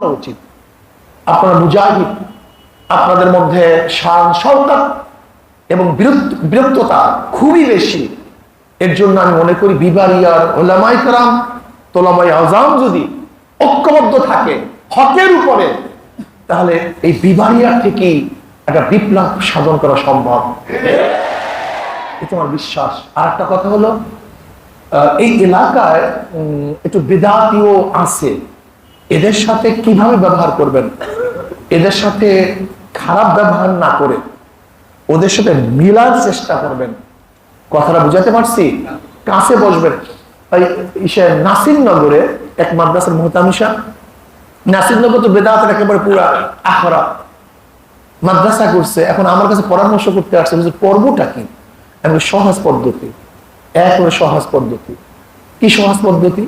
করা উচিত। আপনারা মুজাহিদ, আপনাদের মধ্যে শান সরকার এবং বিরক্ততা খুবই বেশি। এর জন্য আমি মনে করি বিবারিয়ার ওলামাই কারাম তোলামাই আজাম যদি ঐক্যবদ্ধ থাকে হকের উপরে, তাহলে এই বিবারিয়া থেকেই একটা বিপ্লব সাধন করা সম্ভব। এটা আমার বিশ্বাস। আর একটা কথা হলো এই এলাকায় একটু বেদাতিও আছে। এদের সাথে কীভাবে ব্যবহার করবেন? এদের সাথে খারাপ ব্যবহার না করে ওদের সাথে মিলার চেষ্টা করবেন। কথাটা বুঝাতে পারছি? কাছে বসবেন। নাসিরনগরে এক মাদ্রাসার মোহতামিশা। নাসিরনগর তো বেদাতের একেবারে পুরা আখরা। মাদ্রাসা করছে, এখন আমার কাছে পরামর্শ করতে আসছে যে পর্বটা কি? আমি সহজ পদ্ধতি। এক সহজ পদ্ধতি। কি সহজ পদ্ধতি?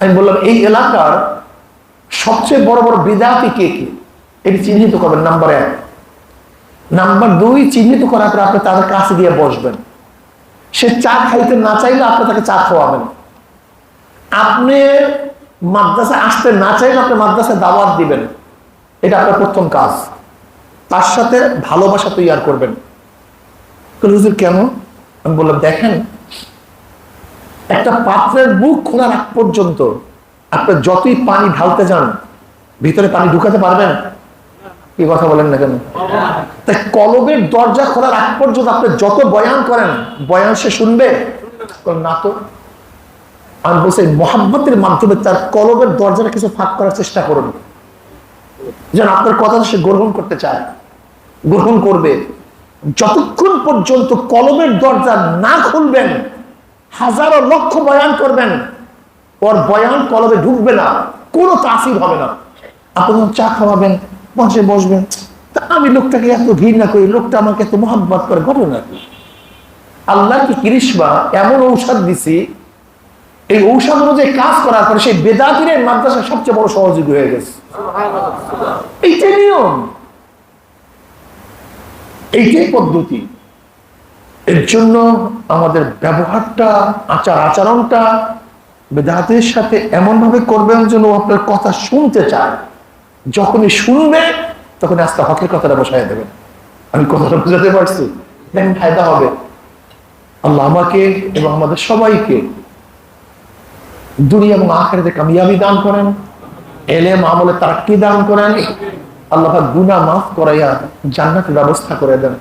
আমি বললাম, এই এলাকার সবচেয়ে বড় বড় বিদাতি কে কে? এটি চিহ্নিত করবেন নাম্বার এক। নাম্বার দুই, চিহ্নিত করার পর আপনি তাদের কাছে গিয়ে বসবেন। সে চা খাইতে না চাইলে আপনি তাকে চা খাওয়াবেন। আপনি মাদ্রাসা আসতে না চাইলে আপনি মাদ্রাসায় দাওয়াত দিবেন। এটা আপনার প্রথম কাজ। তার সাথে ভালোবাসা তৈরি করবেন। কেন? আমি বললাম, দেখেন, একটা পাত্রের বুক খোলা রাখ পর্যন্ত আপনি যতই পানি ঢালতে যান, ভিতরে পানি ঢুকাতে পারবেন? কি কথা বলেন না কেন? তাই কলবের দরজা খোলার আগ পর্যন্ত আপনি যত বয়ান করেন, বয়ান সে শুনবে? না তো। আমি বলছি মহাব্বতের মাধ্যমে তার কলবের দরজাটা কিছু ফাঁক করার চেষ্টা করুন। যেন আপনার কথা সে গ্রহণ করতে চায়, গ্রহণ করবে। যতক্ষণ পর্যন্ত কলমের দরজা না খুলবেন, হাজারো লক্ষ বয়ান করবেন ওর বয়ান কলমে ঢুকবে না, কোনো তাসির হবে না। আপনি চা খাওয়াবেন, বসে বসবেন, তা আমি লোকটাকে এত ঘৃণা করি, লোকটা আমাকে এত মোহাম্মত করে, ঘটনা কি? আল্লাহ কি কৃষ্মা এমন ঔষধ দিছি, এই ঔষধ অনুযায়ী কাজ করার পরে সেই বেদাতিরের মাদ্রাসা সবচেয়ে বড় সহযোগী হয়ে গেছে। এইটাই নিয়ম। এইটাই পদ্ধতি। এর জন্য আমাদের ব্যবহারটা আচার আচরণটা বেদাতের সাথে এমন ভাবে করবেন যেন আপনার কথা শুনতে চায়। যখনই শুনবে, তখন আস্তে হকের কথাটা বসাই দেবেন। আমি কথাটা বুঝাতে পারছি? দেখেন ফায়দা হবে। আল্লাহ আমাকে এবং আমাদের সবাইকে দুনিয়া এবং আখেরাতে কামিয়াবি দান করেন। এলেম আমলে তারাক্কি দান করেন। আল্লাহ গুনা মাফ করাইয়া জান্নাতের ব্যবস্থা করে দেন।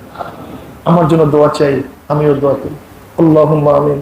আমার জন্য দোয়া চাই, আমিও দোয়া করি। আল্লাহুম্মা আমিন।